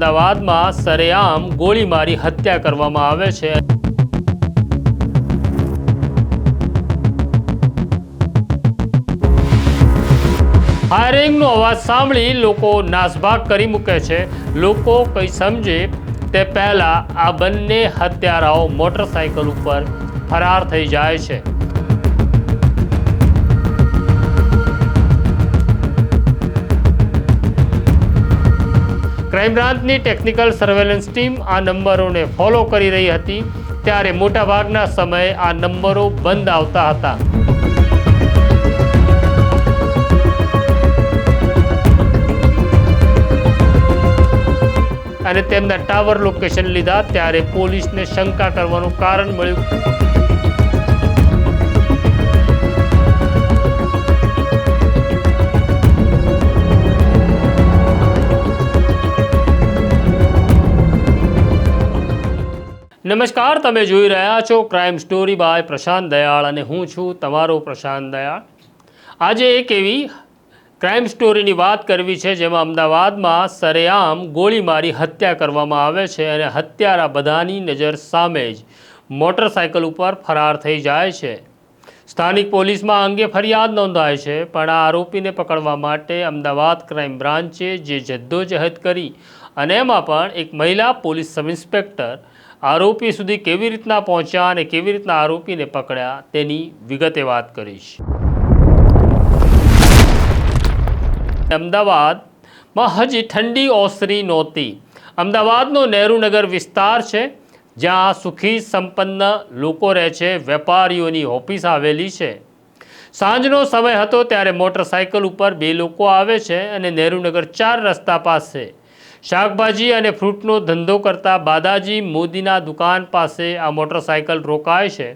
અમદાવાદમાં સરેઆમ ગોળી મારી હત્યા કરવામાં આવે છે. ફાયરિંગનો અવાજ સાંભળી લોકો નાસભાગ કરી મૂકે છે. લોકો કંઈ સમજે તે પહેલાં આ બંને હત્યારાઓ મોટરસાયકલ ઉપર ફરાર થઈ જાય છે. ક્રાઇમ બ્રાન્ચની ટેકનિકલ સર્વેલન્સ ટીમ આ નંબરોને ફોલો કરી રહી હતી, ત્યારે મોટાભાગના સમયે આ નંબરો બંધ આવતા હતા. અને તેમના ટાવર લોકેશન લીધા, ત્યારે પોલીસને શંકા કરવાનું કારણ મળ્યું. નમસ્કાર, તમે જોઈ રહ્યા છો crime story by Prashant Dayal અને હું છું તમારો પ્રશાંત દયાળ. આજે એક એવી ક્રાઇમ સ્ટોરીની વાત કરવી છે, જેમાં અમદાવાદમાં સરેઆમ ગોળી મારી હત્યા કરવામાં આવે છે અને હત્યારા બધાની નજર સામે જ મોટરસાયકલ ઉપર ફરાર થઈ જાય છે. સ્થાનિક પોલીસમાં અંગે ફરિયાદ નોંધાય છે, પણ આ આરોપીને પકડવા માટે અમદાવાદ ક્રાઇમ બ્રાન્ચે જે જદ્દોજહદ કરી અને એમાં પણ એક મહિલા પોલીસ સબ ઇન્સ્પેક્ટર આરોપી સુધી કેવી રીતના પહોંચ્યા અને કેવી રીતના આરોપીને પકડ્યા, તેની વિગતે વાત કરીશ. અમદાવાદમાં હજી ઠંડી ઓસરી નહોતી. અમદાવાદનો નહેરુનગર વિસ્તાર છે, જ્યાં સુખી સંપન્ન લોકો રહે છે, વેપારીઓની ઓફિસ આવેલી છે. સાંજનો સમય હતો ત્યારે મોટરસાયકલ ઉપર બે લોકો આવે છે અને નહેરુનગર ચાર રસ્તા પાસે શાકભાજી અને ફ્રૂટનો ધંધો કરતા બાદાજી મોદીના દુકાન પાસે આ મોટરસાયકલ રોકાય છે,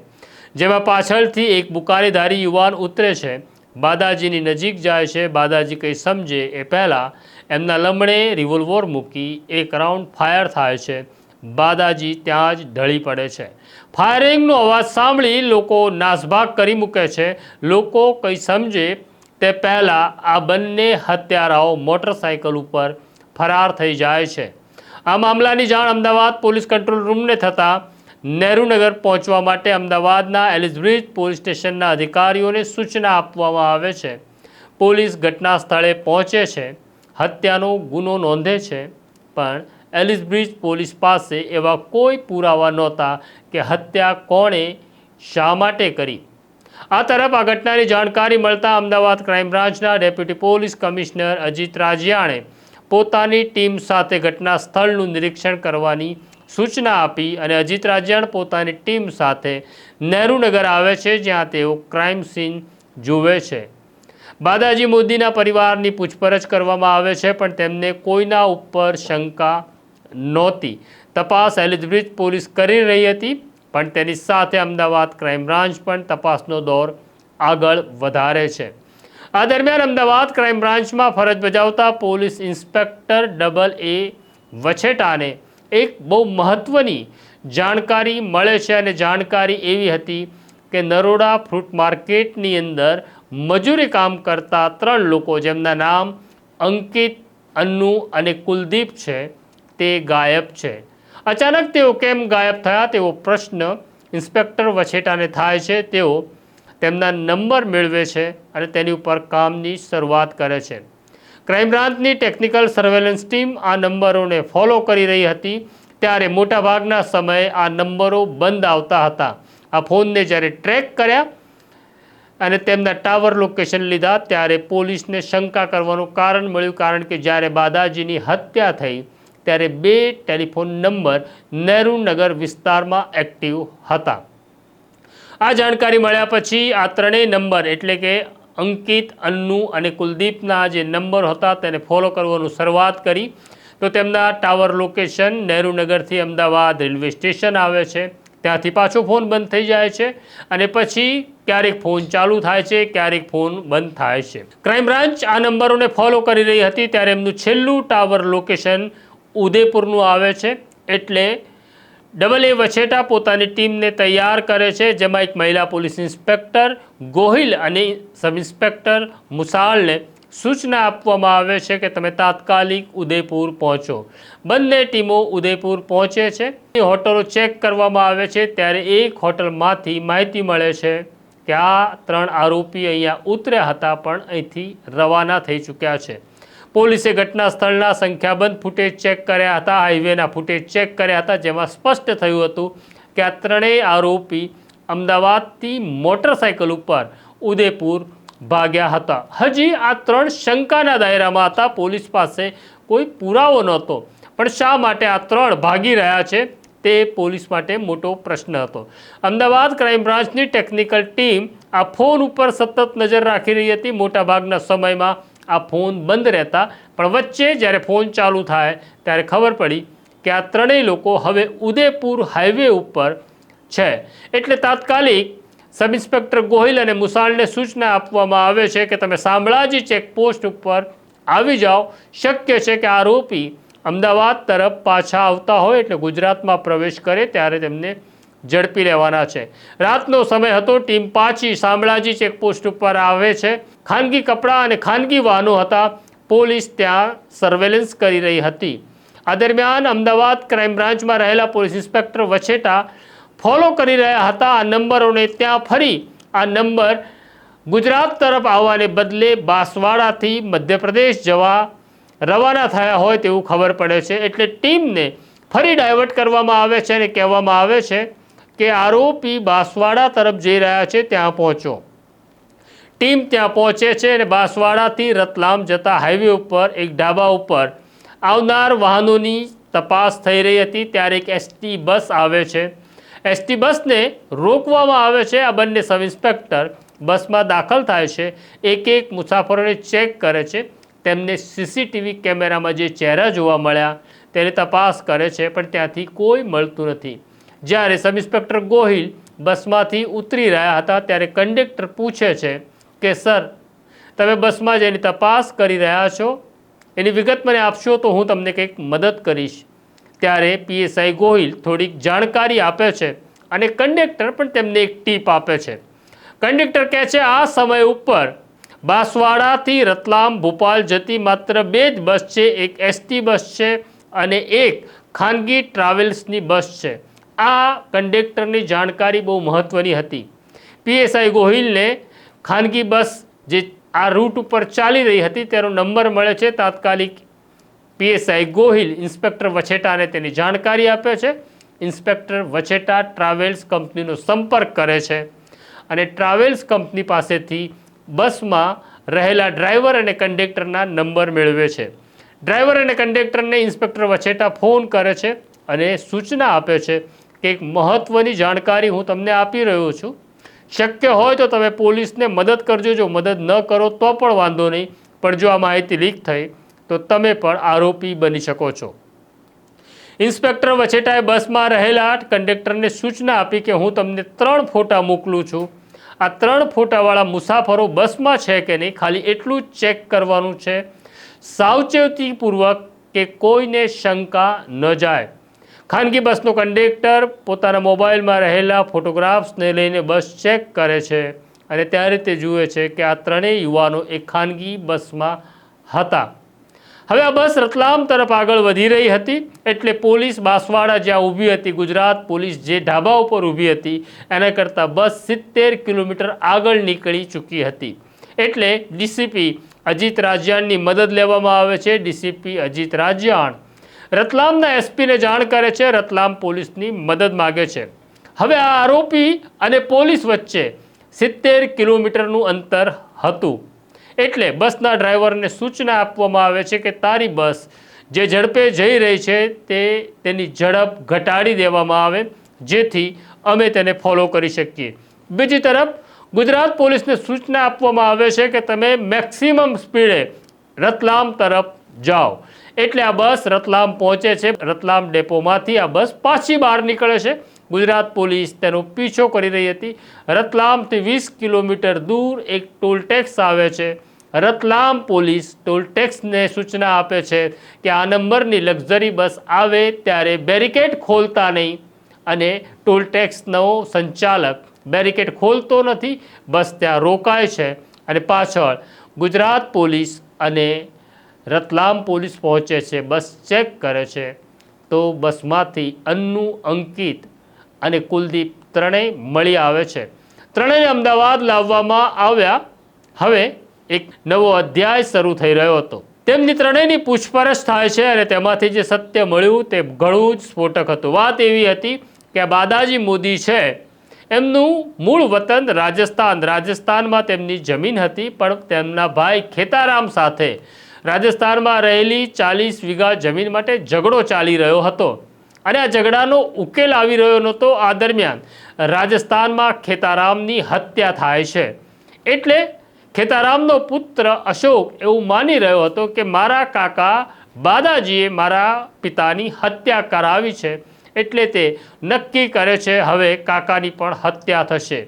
જેમાં પાછળથી એક બુકારીધારી યુવાન ઉતરે છે. બાદાજીની નજીક જાય છે. બાદાજી કંઈ સમજે એ પહેલાં એમના લમણે રિવોલ્વર મૂકી એક રાઉન્ડ ફાયર થાય છે. બાદાજી ત્યાં જ ઢળી પડે છે. ફાયરિંગનો અવાજ સાંભળી લોકો નાસભાગ કરી મૂકે છે. લોકો કંઈ સમજે તે પહેલાં આ બંને હત્યારાઓ મોટરસાયકલ ઉપર ફરાર થઈ જાય છે. આ મામલાની જાણ અમદાવાદ પોલીસ કંટ્રોલ રૂમને થતાં નહેરુનગર પહોંચવા માટે અમદાવાદના એલિસબ્રિજ પોલીસ સ્ટેશનના અધિકારીઓને સૂચના આપવામાં આવે છે. પોલીસ ઘટના સ્થળે પહોંચે છે. હત્યાનો ગુનો નોંધે છે. પણ એલિસબ્રિજ પોલીસ પાસે એવા કોઈ પુરાવા નહોતા કે હત્યા કોણે શા માટે કરી. આ તરફ આ ઘટનાની જાણકારી મળતા અમદાવાદ ક્રાઇમ બ્રાન્ચના ડેપ્યુટી પોલીસ કમિશનર અજીત રાજિયાણે પોતાની ટીમ સાથે ઘટના સ્થળનું નિરીક્ષણ કરવાની સૂચના આપી અને અજીત રાજ્યાણ પોતાની ટીમ સાથે નહેરુનગર આવે છે, જ્યાં તેઓ ક્રાઇમ સીન જુએ છે. બાદાજી મોદીના પરિવારની પૂછપરછ કરવામાં આવે છે, પણ તેમને કોઈના ઉપર શંકા નહોતી. તપાસ એલિઝબ્રિજ પોલીસ કરી રહી હતી, પણ તેની સાથે અમદાવાદ ક્રાઇમ બ્રાન્ચ પણ તપાસનો દોર આગળ વધારે છે. આ દરમિયાન અમદાવાદ ક્રાઇમ બ્રાન્ચમાં ફરજ બજાવતા પોલીસ ઇન્સ્પેક્ટર ડબલ એ વછેટાને એક બહુ મહત્ત્વની જાણકારી મળે છે અને જાણકારી એવી હતી કે નરોડા ફ્રૂટ માર્કેટની અંદર મજૂરી કામ કરતા ત્રણ લોકો જેમના નામ અંકિત, અન્નુ અને કુલદીપ છે, તે ગાયબ છે. અચાનક તેઓ કેમ ગાયબ થયા તેવો પ્રશ્ન ઇન્સ્પેક્ટર વછેટાને થાય છે. તેઓ તેમના નંબર મેળવે છે અને તેની ઉપર કામની શરૂઆત કરે છે. ક્રાઇમ બ્રાન્ચની ટેકનિકલ સર્વેલન્સ ટીમ આ નંબરોને ફોલો કરી રહી હતી. ત્યારે મોટાભાગના સમયે આ નંબરો બંધ આવતા હતા. આ ફોનને જ્યારે ટ્રેક કર્યા અને તેમના ટાવર લોકેશન લીધા ત્યારે પોલીસને શંકા કરવાનું કારણ મળ્યું. કારણ કે જ્યારે બાદાજીની હત્યા થઈ, ત્યારે બે ટેલિફોન નંબર નહેરુનગર વિસ્તારમાં એક્ટિવ હતા. આ જાણકારી મળ્યા પછી આ ત્રણેય નંબર એટલે કે અંકિત, અન્નુ અને કુલદીપના જે નંબર હતા તેને ફોલો કરવાનું શરૂઆત કરી. તો તેમના ટાવર લોકેશન નહેરુનગરથી અમદાવાદ રેલવે સ્ટેશન આવે છે. ત્યાંથી પાછો ફોન બંધ થઈ જાય છે અને પછી ક્યારેક ફોન ચાલુ થાય છે, ક્યારેક ફોન બંધ થાય છે. ક્રાઇમ બ્રાન્ચ આ નંબરોને ફોલો કરી રહી હતી ત્યારે એમનું છેલ્લું ટાવર લોકેશન ઉદયપુરનું આવે છે. એટલે ડબલ એ વછેટા પોતાની ટીમને તૈયાર કરે છે, જેમાં એક મહિલા પોલીસ ઇન્સ્પેક્ટર ગોહિલ અને સબ ઇન્સ્પેક્ટર મુસાળને સૂચના આપવામાં આવે છે કે તમે તાત્કાલિક ઉદયપુર પહોંચો. બંને ટીમો ઉદયપુર પહોંચે છે. હોટલો ચેક કરવામાં આવે છે. ત્યારે એક હોટલમાંથી માહિતી મળે છે કે આ ત્રણ આરોપી અહીંયા ઉતર્યા હતા, પણ અહીંથી રવાના થઈ ચૂક્યા છે. પોલીસે ઘટના સ્થળના સંખ્યાબંધ ફૂટેજ ચેક કર્યા હતા. હાઈવેના ફૂટેજ ચેક કર્યા હતા, જેમાં સ્પષ્ટ થયું હતું કે આ ત્રણેય આરોપી અમદાવાદથી મોટરસાયકલ ઉપર ઉદયપુર ભાગ્યા હતા. હજી આ ત્રણ શંકાના દાયરામાં હતા. પોલીસ પાસે કોઈ પુરાવો નહોતો. પણ શા માટે આ ત્રણ ભાગી રહ્યા છે તે પોલીસ માટે મોટો પ્રશ્ન હતો. અમદાવાદ ક્રાઇમ બ્રાન્ચની ટેકનિકલ ટીમ આ ફોન ઉપર સતત નજર રાખી રહી હતી. મોટાભાગના સમયમાં આ ફોન બંધ રહેતા, પણ વચ્ચે જ્યારે ફોન ચાલુ થાય ત્યારે ખબર પડી કે આ ત્રણેય લોકો હવે ઉદયપુર હાઈવે ઉપર છે. એટલે તાત્કાલિક સબ ઇન્સ્પેક્ટર ગોહિલ અને મુસાળને સૂચના આપવામાં આવે છે કે તમે શામળાજી ચેકપોસ્ટ ઉપર આવી જાઓ. શક્ય છે કે આરોપી અમદાવાદ તરફ પાછા આવતા હોય એટલે ગુજરાતમાં પ્રવેશ કરે ત્યારે તેમને ઝડપી લેવાના છે. રાતનો સમય હતો, ટીમ પાછી શામળાજી ચેકપોસ્ટ ઉપર આવે છે. ખાનગી કપડાં અને ખાનગી વાહનો હતા. પોલીસ ત્યાં સર્વેલન્સ કરી રહી હતી. આ દરમિયાન અમદાવાદ ક્રાઇમ બ્રાન્ચમાં રહેલા પોલીસ ઇન્સ્પેક્ટર વછેટા ફોલો કરી રહ્યા હતા. આ નંબરોને ત્યાં ફરી આ નંબર ગુજરાત તરફ આવવાને બદલે બાંસવાડાથી મધ્યપ્રદેશ જવા રવાના થયા હોય તેવું ખબર પડે છે. એટલે ટીમને ફરી ડાયવર્ટ કરવામાં આવે છે અને કહેવામાં આવે છે કે આરોપી બાંસવાડા તરફ જઈ રહ્યા છે, ત્યાં પહોંચો ટીમ ત્યાં પહોંચે છે અને બાંસવાડાથી રતલામ જતા હાઈવે ઉપર, એક ઢાબા ઉપર આવનાર વાહનોની તપાસ થઈ રહી હતી. ત્યારે એક એસટી બસ આવે છે. એસટી બસને રોકવામાં આવે છે. આ બંને સબ ઇન્સ્પેક્ટર બસમાં દાખલ થાય છે. એક એક મુસાફરોને ચેક કરે છે. તેમને સીસીટીવી કેમેરામાં જે ચહેરા જોવા મળ્યા, તેની તપાસ કરે છે, પણ ત્યાંથી કોઈ મળતું નથી. જ્યારે સબ ઇન્સ્પેક્ટર ગોહિલ બસમાંથી ઉતરી રહ્યા હતા, ત્યારે કંડક્ટર પૂછે છે કે, સર, તમે બસમાં જેની તપાસ કરી રહ્યા છો? એની વિગત મને આપશો તો હું તમને કંઈક મદદ કરીશ. ત્યારે પીએસઆઈ ગોહિલ થોડીક જાણકારી આપે છે અને કંડક્ટર પણ તેમને એક ટીપ આપે છે. કંડક્ટર કહે છે, આ સમય ઉપર બાંસવાડાથી રતલામ ભોપાલ જતી માત્ર બે જ બસ છે, એક એસટી બસ છે અને એક ખાનગી ટ્રાવેલ્સની બસ છે. આ કંડક્ટરની જાણકારી બહુ મહત્ત્વની હતી. પીએસઆઈ ગોહિલને ખાનગી બસ જે આ રૂટ ઉપર ચાલી રહી હતી તેનો નંબર મળે છે તાત્કાલિક પીએસઆઈ ગોહિલ ઇન્સ્પેક્ટર વછેટાને તેની જાણકારી આપે છે. ઇન્સ્પેક્ટર વછેટા ટ્રાવેલ્સ કંપનીનો સંપર્ક કરે છે અને ટ્રાવેલ્સ કંપની પાસેથી બસમાં રહેલા ડ્રાઈવર અને કંડક્ટરના નંબર મેળવે છે. ડ્રાઈવર અને કંડક્ટરને ઇન્સ્પેક્ટર વછેટા ફોન કરે છે અને સૂચના આપે છે કે એક મહત્ત્વની જાણકારી હું તમને આપી રહ્યો છું. શક્ય હોય તો તમે પોલીસને મદદ કરજો. જો મદદ ન કરો તો પણ વાંધો નહીં. પણ જો આ માહિતી લીક થઈ, તો તમે પણ આરોપી બની શકો છો. ઇન્સ્પેક્ટર વછેટાએ બસમાં રહેલા કંડક્ટરને સૂચના આપી કે હું તમને ત્રણ ફોટા મોકલું છું. આ ત્રણ ફોટાવાળા મુસાફરો બસમાં છે કે નહીં, ખાલી એટલું જ ચેક કરવાનું છે. સાવચેતીપૂર્વક કે કોઈને શંકા ન જાય. ખાનગી બસનો કંડક્ટર પોતાના મોબાઈલમાં રહેલા ફોટોગ્રાફ્સને લઈને બસ ચેક કરે છે અને ત્યારે તે જુએ છે કે આ ત્રણેય યુવાનો એક ખાનગી બસમાં હતા. હવે આ બસ રતલામ તરફ આગળ વધી રહી હતી એટલે પોલીસ બાંસવાડા જ્યાં ઊભી હતી, ગુજરાત પોલીસ જે ઢાબા ઉપર ઊભી હતી, એના કરતાં બસ સિત્તેર કિલોમીટર આગળ નીકળી ચૂકી હતી. એટલે ડીસીપી અજીત રાજ્યાણની મદદ લેવામાં આવે છે. ડીસીપી અજીત રાજ્યાણ રતલામના એસપીને જાણ કરે છે, રતલામ પોલીસની મદદ માગે છે. હવે આ આરોપી અને પોલીસ વચ્ચે સિત્તેર કિલોમીટરનું અંતર હતું. એટલે બસના ડ્રાઈવરને સૂચના આપવામાં આવે છે કે તારી બસ જે ઝડપે જઈ રહી છે, તે તેની ઝડપ ઘટાડી દેવામાં આવે, જેથી અમે તેને ફોલો કરી શકીએ. બીજી તરફ, ગુજરાત પોલીસને સૂચના આપવામાં આવે છે કે તમે મેક્સિમમ સ્પીડે રતલામ તરફ જાઓ. એટલે આ બસ રતલામ પહોંચે છે. રતલામ ડેપોમાંથી આ બસ પાછી બહાર નીકળે છે. ગુજરાત પોલીસ તેનો પીછો કરી રહી હતી. રતલામથી વીસ કિલોમીટર દૂર એક ટોલ ટેક્સ આવે છે. રતલામ પોલીસ ટોલ ટેક્સને સૂચના આપે છે કે આ નંબરની લક્ઝરી બસ આવે ત્યારે બેરિકેડ ખોલતા નહીં. અને ટોલ ટેક્સનો સંચાલક બેરિકેડ ખોલતો નથી. બસ ત્યાં રોકાય છે. અને પાછળ ગુજરાત પોલીસ અને રતલામ પોલીસ પહોંચે છે, બસ ચેક કરે છે. તો બસમાંથી અન્નુ, અંકિત અને કુલદીપ ત્રણેય મળી આવે છે. ત્રણેય અમદાવાદ લાવવામાં આવ્યા. હવે એક નવો અધ્યાય શરૂ થઈ રહ્યો હતો. તેમની ત્રણેયની પૂછપરછ થાય છે અને તેમાંથી જે સત્ય મળ્યું તે ઘણું જ સ્ફોટક હતું. વાત એવી હતી કે બાદાજી મોદી છે. એમનું મૂળ વતન રાજસ્થાન. રાજસ્થાનમાં તેમની જમીન હતી, પણ તેમના ભાઈ ખેતારામ સાથે રાજસ્થાનમાં રહેલી ચાલીસ વીઘા જમીન માટે ઝઘડો ચાલી રહ્યો હતો. અને આ ઝઘડાનો ઉકેલ આવી રહ્યો નહોતો. આ દરમિયાન રાજસ્થાનમાં ખેતારામની હત્યા થાય છે. એટલે ખેતારામનો પુત્ર અશોક એવું માની રહ્યો હતો કે મારા કાકા બાદાજીએ મારા પિતાની હત્યા કરાવી છે. એટલે તે નક્કી કરે છે હવે કાકાની પણ હત્યા થશે.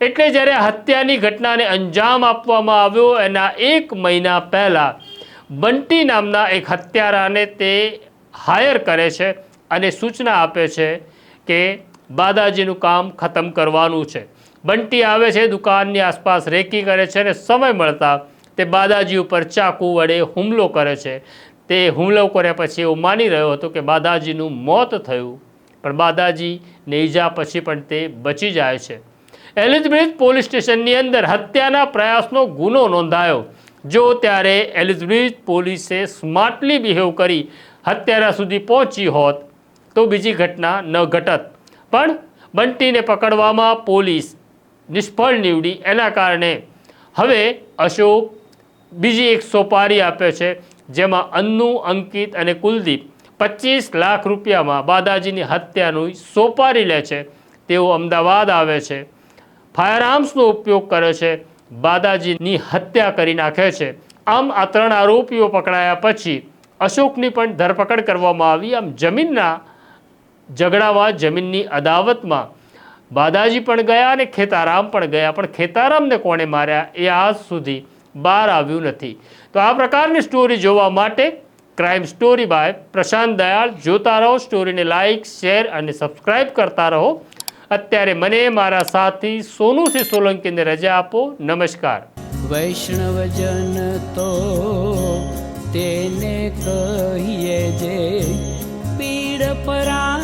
એટલે જ્યારે હત્યાની ઘટનાને અંજામ આપવામાં આવ્યો એના એક મહિના પહેલાં બંટી નામના એક હત્યારાને તે હાયર કરે છે અને સૂચના આપે છે કે બાદાજીનું કામ ખતમ કરવાનું છે. બંટી આવે છે, દુકાનની આસપાસ રેકી કરે છે અને સમય મળતા તે બાદાજી ઉપર ચાકુ વડે હુમલો કરે છે. તે હુમલો કર્યા પછી એવું માની રહ્યો હતો કે બાદાજીનું મોત થયું, પણ બાદાજીને ઈજા પછી પણ તે બચી જાય છે. એલિઝબ્રિજ પોલીસ સ્ટેશનની અંદર હત્યાના પ્રયાસનો ગુનો નોંધાયો. જો ત્યારે એલિઝબ્રિજ પોલીસે સ્માર્ટલી બિહેવ કરી હત્યારા સુધી પહોંચી હોત તો બીજી ઘટના ન ઘટત. પણ બંટીને પકડવામાં પોલીસ નિષ્ફળ નીવડી એના કારણે. હવે અશોક બીજી એક સોપારી આપે છે, જેમાં અન્નુ, અંકિત અને કુલદીપ પચીસ લાખ રૂપિયામાં બાદાજીની હત્યાનું સોપારી લે છે. તેઓ અમદાવાદ આવે છે. ફાયર આર્મ્સનો ઉપયોગ કરે છે. બાદાજીની હત્યા કરી નાખે છે. આમ આ ત્રણ આરોપીઓ પકડાયા પછી અશોકની પણ ધરપકડ કરવામાં આવી. આમ જમીનના ઝઘડામાં જમીનની અદાવતમાં બાદાજી પણ ગયા અને ખેતારામ પણ ગયા. પણ ખેતારામને કોણે માર્યા? એ આજ સુધી બહાર આવ્યું નથી. તો આ પ્રકારની સ્ટોરી જોવા માટે crime story by Prashant Dayal. જોતા રહો, સ્ટોરીને લાઇક શેર અને સબસ્ક્રાઈબ કરતા રહો. અત્યારે મને મારા સાથી સોનુસિંહ સોલંકીને રજા આપો. નમસ્કાર. વૈષ્ણવજન તો તેને કહીએ જે પીડ પરા